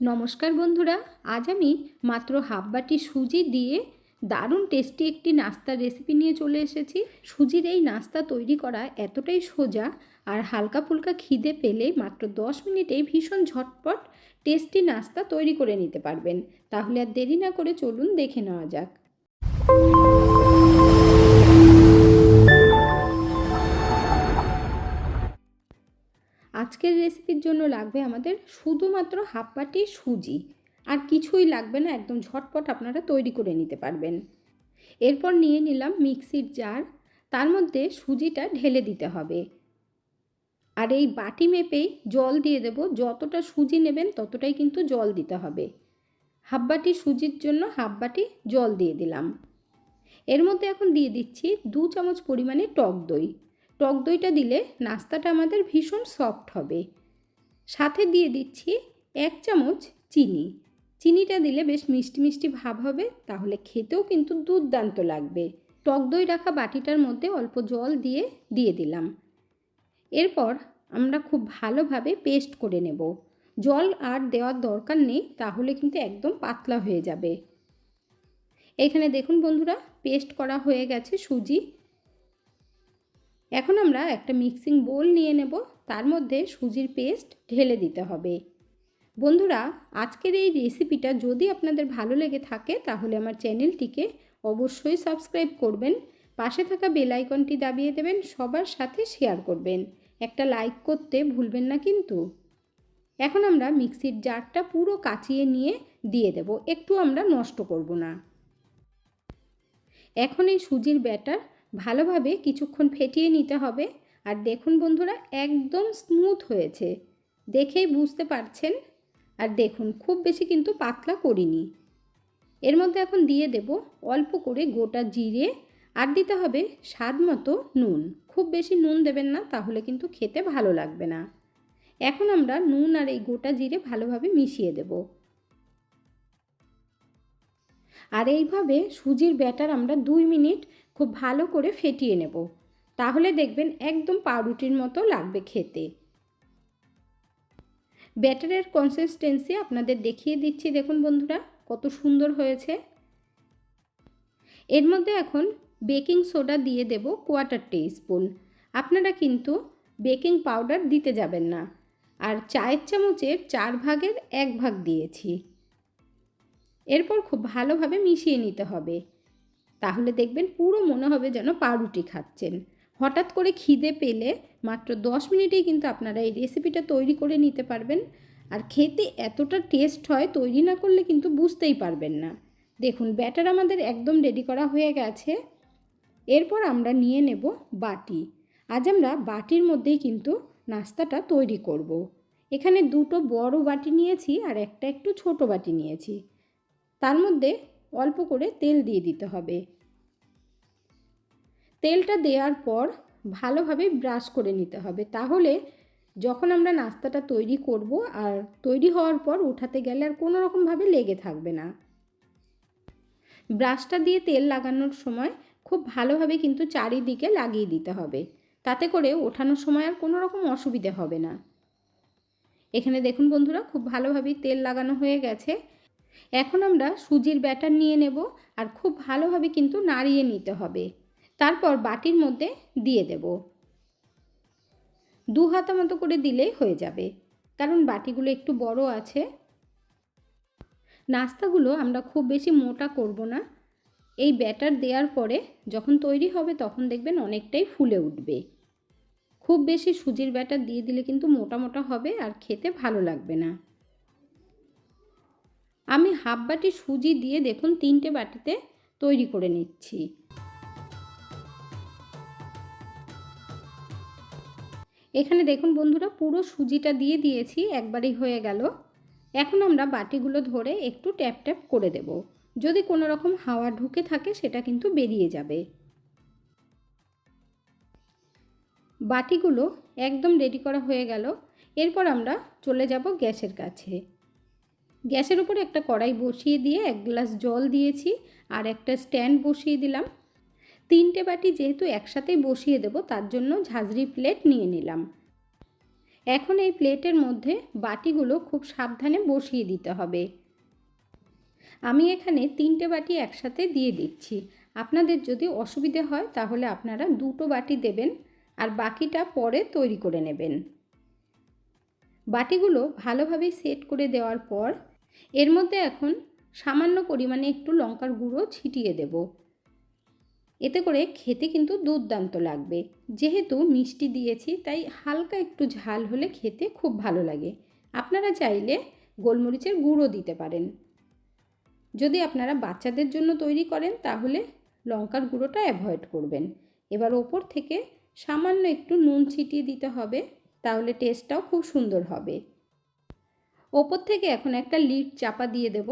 নমস্কার বন্ধুরা, আজ আমি মাত্র হাফ বাটি সুজি দিয়ে দারুণ টেস্টি একটি নাস্তার রেসিপি নিয়ে চলে এসেছি। সুজির এই নাস্তা তৈরি করা এতটাই সোজা আর হালকা ফুলকা খিদে পেলে মাত্র দশ মিনিটে ভীষণ ঝটপট টেস্টি নাস্তা তৈরি করে নিতে পারবেন। তাহলে আর দেরি না করে চলুন দেখে নেওয়া যাক। আজকের রেসিপির জন্য লাগবে আমাদের শুধুমাত্র হাফ বাটি সুজি। আর কিছুই লাগবে না, একদম ঝটপট আপনারা তৈরি করে নিতে পারবেন। এরপর নিয়ে নিলাম মিক্সির জার তার মধ্যে সুজিটা ঢেলে দিতে হবে। আর এই বাটি মেপেই জল দিয়ে দেব, যতটা সুজি নেবেন ততটাই কিন্তু জল দিতে হবে। হাফ বাটি সুজির জন্য হাফ বাটি জল দিয়ে দিলাম। এর মধ্যে এখন দিয়ে দিচ্ছি দু চামচ পরিমাণে টক দই। টক দইটা দিলে নাস্তাটা আমাদের ভীষণ সফট হবে। সাথে দিয়ে দিচ্ছি এক চামচ চিনি। চিনিটা দিলে বেশ মিষ্টি মিষ্টি ভাব হবে, তাহলে খেতেও কিন্তু দুর্দান্ত লাগবে। টক দই রাখা বাটিটার মধ্যে অল্প জল দিয়ে দিয়ে দিলাম। এরপর আমরা খুব ভালোভাবে পেস্ট করে নেব। জল আর দেওয়ার দরকার নেই, তাহলে কিন্তু একদম পাতলা হয়ে যাবে। এখানে দেখুন বন্ধুরা, পেস্ট করা হয়ে গেছে সুজি। এখন আমরা একটা মিক্সিং বোল নিয়ে নেব, তার মধ্যে সুজির পেস্ট ঢেলে দিতে হবে। বন্ধুরা, আজকের এই রেসিপিটা যদি আপনাদের ভালো লেগে থাকে, তাহলে আমার চ্যানেলটিকে অবশ্যই সাবস্ক্রাইব করবেন, পাশে থাকা বেল আইকনটি দাবিয়ে দেবেন, সবার সাথে শেয়ার করবেন। একটা লাইক করতে ভুলবেন না কিন্তু। এখন আমরা মিক্সির জারটা পুরো কাচিয়ে নিয়ে দিয়ে দেব, একটু আমরা নষ্ট করব না। এখন এই সুজির ব্যাটার ভালোভাবে কিছুক্ষণ ফেটিয়ে নিতে হবে। আর দেখুন বন্ধুরা, একদম স্মুথ হয়েছে। দেখেই বুঝতে পারছেন? আর দেখুন, খুব বেশি কিন্তু পাতলা করিনি। এর মধ্যে এখন দিয়ে দেব অল্প করে গোটা জিরে। আর দিতে হবে স্বাদ মতো নুন। খুব বেশি নুন দেবেন না, তাহলে কিন্তু খেতে ভালো লাগবে না। এখন আমরা নুন আর এই গোটা জিরে ভালোভাবে মিশিয়ে দেব। আর এইভাবে সুজির ব্যাটার আমরা দুই মিনিট খুব ভালো করে ফেটিয়ে নেব। তাহলে দেখবেন একদম পাউরুটির মতো লাগবে খেতে। ব্যাটারের কনসিস্টেন্সি আপনাদের দেখিয়ে দিচ্ছি, দেখুন বন্ধুরা, কত সুন্দর হয়েছে। এর মধ্যে এখন বেকিং সোডা দিয়ে দেব কোয়াটার টি স্পুন আপনারা কিন্তু বেকিং পাউডার দিতে যাবেন না। আর চায়ের চামচের চার ভাগের এক ভাগ দিয়েছি। এরপর খুব ভালোভাবে মিশিয়ে নিতে হবে। তাহলে দেখবেন পুরো মনে হবে যেন পাউরুটি খাচ্ছেন। হঠাৎ করে খিদে পেলে মাত্র দশ মিনিটেই কিন্তু আপনারা এই রেসিপিটা তৈরি করে নিতে পারবেন। আর খেতে এতটা টেস্ট হয়, তৈরি না করলে কিন্তু বুঝতেই পারবেন না। দেখুন ব্যাটার আমাদের একদম রেডি করা হয়ে গেছে। এরপর আমরা নিয়ে নেব বাটি। আজ আমরা বাটির মধ্যেই কিন্তু নাস্তাটা তৈরি করব। এখানে দুটো বড় বাটি নিয়েছি আর একটা একটু ছোট বাটি নিয়েছি। তার মধ্যে অল্প করে তেল দিয়ে দিতে হবে। তেলটা দেওয়ার পর ভালোভাবে ব্রাশ করে নিতে হবে। তাহলে যখন আমরা নাস্তাটা তৈরি করব আর তৈরি হওয়ার পর উঠাতে গেলে আর কোনো রকমভাবে লেগে থাকবে না। ব্রাশটা দিয়ে তেল লাগানোর সময় খুব ভালোভাবে কিন্তু চারিদিকে লাগিয়ে দিতে হবে। তাতে করে ওঠানোর সময় আর কোনো রকম অসুবিধে হবে না। এখানে দেখুন বন্ধুরা, খুব ভালোভাবেই তেল লাগানো হয়ে গেছে। এখন আমরা সুজির ব্যাটার নিয়ে নেব আর খুব ভালোভাবে কিন্তু নাড়িয়ে নিতে হবে। তারপর বাটির মধ্যে দিয়ে দেব। দু হাতা মতো করে দিলেই হয়ে যাবে। কারণ বাটিগুলো একটু বড় আছে। নাস্তাগুলো আমরা খুব বেশি মোটা করব না। এই ব্যাটার দেওয়ার পরে যখন তৈরি হবে তখন দেখবেন অনেকটাই ফুলে উঠবে। খুব বেশি সুজির ব্যাটার দিয়ে দিলে কিন্তু মোটা মোটা হবে আর খেতে ভালো লাগবে না। আমি হাফ বাটি সুজি দিয়ে দেখুন তিনটে বাটিতে তৈরি করে নিচ্ছি। এখানে দেখুন বন্ধুরা পুরো সুজিটা দিয়ে দিয়েছি, একবারই হয়ে গেল। এখন আমরা বাটিগুলো ধরে একটু ট্যাপ ট্যাপ করে দেব। যদি কোনো রকম হাওয়া ঢুকে থাকে সেটা কিন্তু বেরিয়ে যাবে। বাটিগুলো একদম রেডি করা হয়ে গেল। এরপর আমরা চলে যাব গ্যাসের কাছে। গ্যাসের উপর একটা কড়াই বসিয়ে দিয়ে এক গ্লাস জল দিয়েছি আর একটা স্ট্যান্ড বসিয়ে দিলাম। তিনটে বাটি যেহেতু একসাথেই বসিয়ে দেব, তার জন্য ঝাঁঝরি প্লেট নিয়ে নিলাম। এখন এই প্লেটের মধ্যে বাটিগুলো খুব সাবধানে বসিয়ে দিতে হবে। আমি এখানে তিনটে বাটি একসাথে দিয়ে দিচ্ছি। আপনাদের যদি অসুবিধে হয়, তাহলে আপনারা দুটো বাটি দেবেন আর বাকিটা পরে তৈরি করে নেবেন। বাটিগুলো ভালোভাবে সেট করে দেওয়ার পর এর মধ্যে এখন সামান্য পরিমাণে একটু লঙ্কার গুঁড়ো ছিটিয়ে দেব। এতে করে খেতে কিন্তু দুর্দান্ত লাগবে। যেহেতু মিষ্টি দিয়েছি, তাই হালকা একটু ঝাল হলে খেতে খুব ভালো লাগে। আপনারা চাইলে গোলমরিচের গুঁড়ো দিতে পারেন। যদি আপনারা বাচ্চাদের জন্য তৈরি করেন, তাহলে লঙ্কার গুঁড়োটা অ্যাভয়েড করবেন। এবার ওপর থেকে সামান্য একটু নুন ছিটিয়ে দিতে হবে, তাহলে টেস্টটাও খুব সুন্দর হবে। ওপর থেকে এখন একটা লিড চাপা দিয়ে দেব।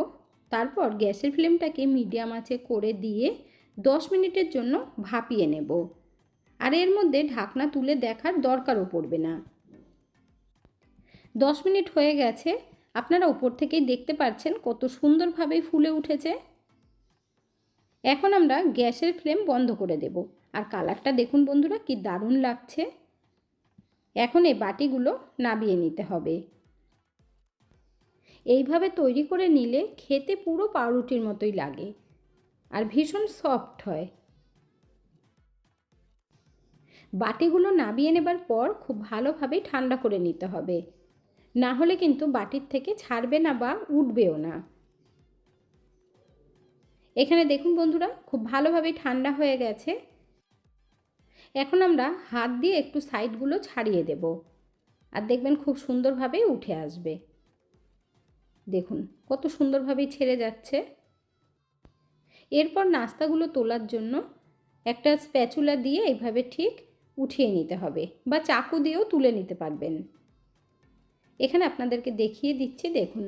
তারপর গ্যাসের ফ্লেমটাকে মিডিয়াম আঁচে করে দিয়ে দশ মিনিটের জন্য ভাপিয়ে নেব। আর এর মধ্যে ঢাকনা তুলে দেখার দরকারও পড়বে না। দশ মিনিট হয়ে গেছে। আপনারা উপর থেকেই দেখতে পাচ্ছেন কত সুন্দরভাবে ফুলে উঠেছে। এখন আমরা গ্যাসের ফ্লেম বন্ধ করে দেব। আর কালারটা দেখুন বন্ধুরা, কি দারুণ লাগছে। এখন এই বাটিগুলো নাবিয়ে নিতে হবে। এইভাবে তৈরি করে নিলে খেতে পুরো পাউরুটির মতোই লাগে আর ভীষণ সফট হয়। বাটিগুলো নাবিয়ে নেবার পর খুব ভালোভাবেই ঠান্ডা করে নিতে হবে। না হলে কিন্তু বাটির থেকে ছাড়বে না বা উঠবেও না। এখানে দেখুন বন্ধুরা, খুব ভালোভাবে ঠান্ডা হয়ে গেছে। এখন আমরা হাত দিয়ে একটু সাইডগুলো ছাড়িয়ে দেব। আর দেখবেন খুব সুন্দরভাবে উঠে আসবে। দেখুন, কত সুন্দরভাবেই ছেড়ে যাচ্ছে। এরপর নাস্তাগুলো তোলার জন্য একটা স্প্যাচুলা দিয়ে এইভাবে ঠিক উঠিয়ে নিতে হবে বা চাকু দিয়েও তুলে নিতে পারবেন। এখানে আপনাদেরকে দেখিয়ে দিচ্ছি, দেখুন,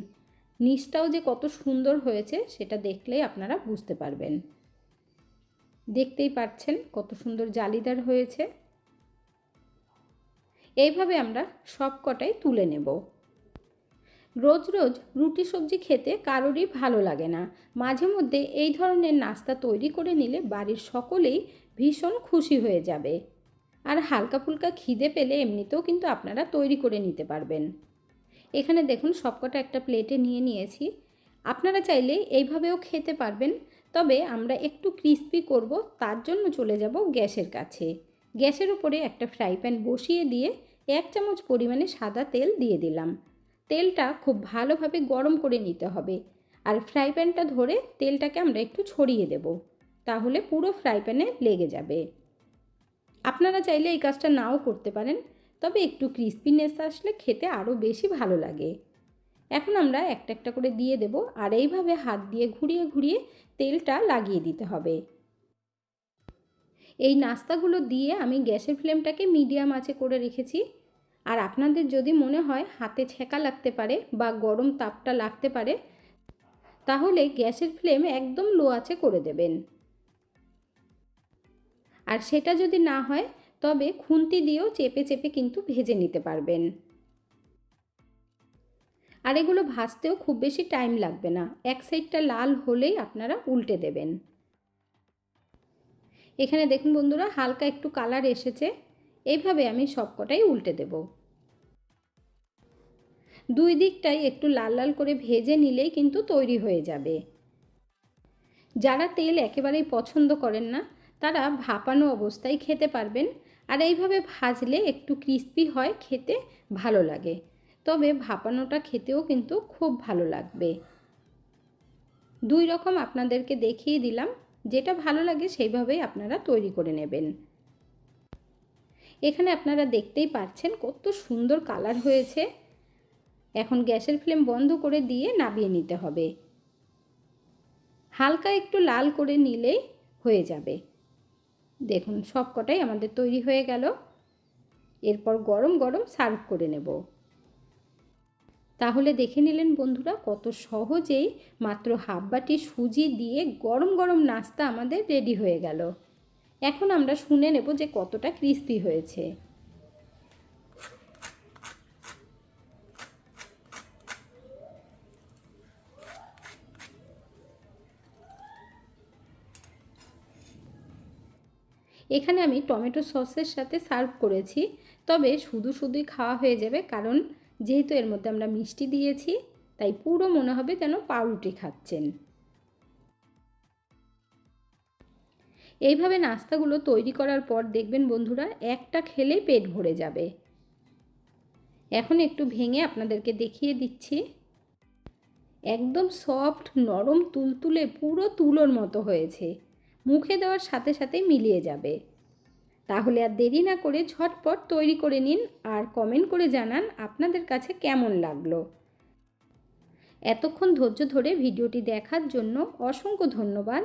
নিচটাও যে কত সুন্দর হয়েছে সেটা দেখলেই আপনারা বুঝতে পারবেন। দেখতেই পাচ্ছেন কত সুন্দর জালিদার হয়েছে। এইভাবে আমরা সব কটাই তুলে নেব। রোজ রোজ রুটি সবজি খেতে কারোরই ভালো লাগে না। মাঝে মধ্যে এই ধরনের নাস্তা তৈরি করে নিলে বাড়ির সকলেই ভীষণ খুশি হয়ে যাবে। আর হালকা ফুলকা খিদে পেলে এমনিতেও কিন্তু আপনারা তৈরি করে নিতে পারবেন। এখানে দেখুন সবকটা একটা প্লেটে নিয়ে নিয়েছি। আপনারা চাইলে এইভাবেও খেতে পারবেন, তবে আমরা একটু ক্রিস্পি করব, তার জন্য চলে যাব গ্যাসের কাছে। গ্যাসের উপরে একটা ফ্রাই প্যান বসিয়ে দিয়ে এক চামচ পরিমাণে সাদা তেল দিয়ে দিলাম। তেলটা খুব ভালোভাবে গরম করে নিতে হবে। আর ফ্রাই প্যানটা ধরে তেলটাকে আমরা একটু ছড়িয়ে দেব। তাহলে পুরো ফ্রাই প্যানে লেগে যাবে। আপনারা চাইলে এই কাজটা নাও করতে পারেন, তবে একটু ক্রিস্পিনেস আসলে খেতে আরও বেশি ভালো লাগে। এখন আমরা একটা একটা করে দিয়ে দেব, আর এইভাবে হাত দিয়ে ঘুরিয়ে ঘুরিয়ে তেলটা লাগিয়ে দিতে হবে। এই নাস্তাগুলো দিয়ে আমি গ্যাসের ফ্লেমটাকে মিডিয়াম আঁচে করে রেখেছি। আর আপনাদের যদি মনে হয় হাতে ছেঁকা লাগতে পারে বা গরম তাপটা লাগতে পারে, তাহলে গ্যাসের ফ্লেম একদম লো আছে করে দেবেন। আর সেটা যদি না হয়, তবে খুন্তি দিয়েও চেপে চেপে কিন্তু ভেজে নিতে পারবেন। আর এগুলো ভাজতেও খুব বেশি টাইম লাগবে না, এক সাইডটা লাল হলেই আপনারা উল্টে দেবেন। এখানে দেখুন বন্ধুরা, হালকা একটু কালার এসেছে। এইভাবে আমি সবকটাই উল্টে দেব। দুই দিকটাই একটু লাল লাল করে ভেজে নিলেই কিন্তু তৈরি হয়ে যাবে। যারা তেল একেবারেই পছন্দ করেন না, তারা ভাপানো অবস্থায় খেতে পারবেন আর এইভাবে ভাজলে একটু ক্রিস্পি হয়, খেতে ভালো লাগে। তবে ভাপানোটা খেতেও কিন্তু খুব ভালো লাগবে। দুই রকম আপনাদেরকে দেখিয়ে দিলাম, যেটা ভালো লাগে সেইভাবেই আপনারা তৈরি করে নেবেন। এখানে আপনারা দেখতেই পাচ্ছেন কত সুন্দর কালার হয়েছে। এখন গ্যাসের ফ্লেম বন্ধ করে দিয়ে নাবিয়ে নিতে হবে। হালকা একটু লাল করে নিলেই হয়ে যাবে। দেখুন, সব কটাই আমাদের তৈরি হয়ে গেল। এরপর গরম গরম সার্ভ করে নেব। তাহলে দেখে নিলেন বন্ধুরা, কত সহজেই মাত্র হাফ বাটি সুজি দিয়ে গরম গরম নাস্তা আমাদের রেডি হয়ে গেল। এখন আমরা শুনে নেব যে কতটা ক্রিস্পি হয়েছে। এখানে আমি টমেটো সসের সাথে সার্ভ করেছি, তবে শুধু শুধুই খাওয়া হয়ে যাবে, কারণ যেহেতু এর মধ্যে আমরা মিষ্টি দিয়েছি, তাই পুরো মনে হবে যেন পাউরুটি খাচ্ছেন। এইভাবে নাস্তাগুলো তৈরি করার পর দেখবেন বন্ধুরা, একটা খেলেই পেট ভরে যাবে। এখন একটু ভেঙে আপনাদেরকে দেখিয়ে দিচ্ছি। একদম সফট, নরম, তুলতুলে, পুরো তুলোর মতো হয়েছে। মুখে দেওয়ার সাথে সাথে মিলিয়ে যাবে। তাহলে আর দেরি না করে ঝটপট তৈরি করে নিন আর কমেন্ট করে জানান আপনাদের কাছে কেমন লাগল। এতক্ষণ ধৈর্য ধরে ভিডিওটি দেখার জন্য অসংখ্য ধন্যবাদ।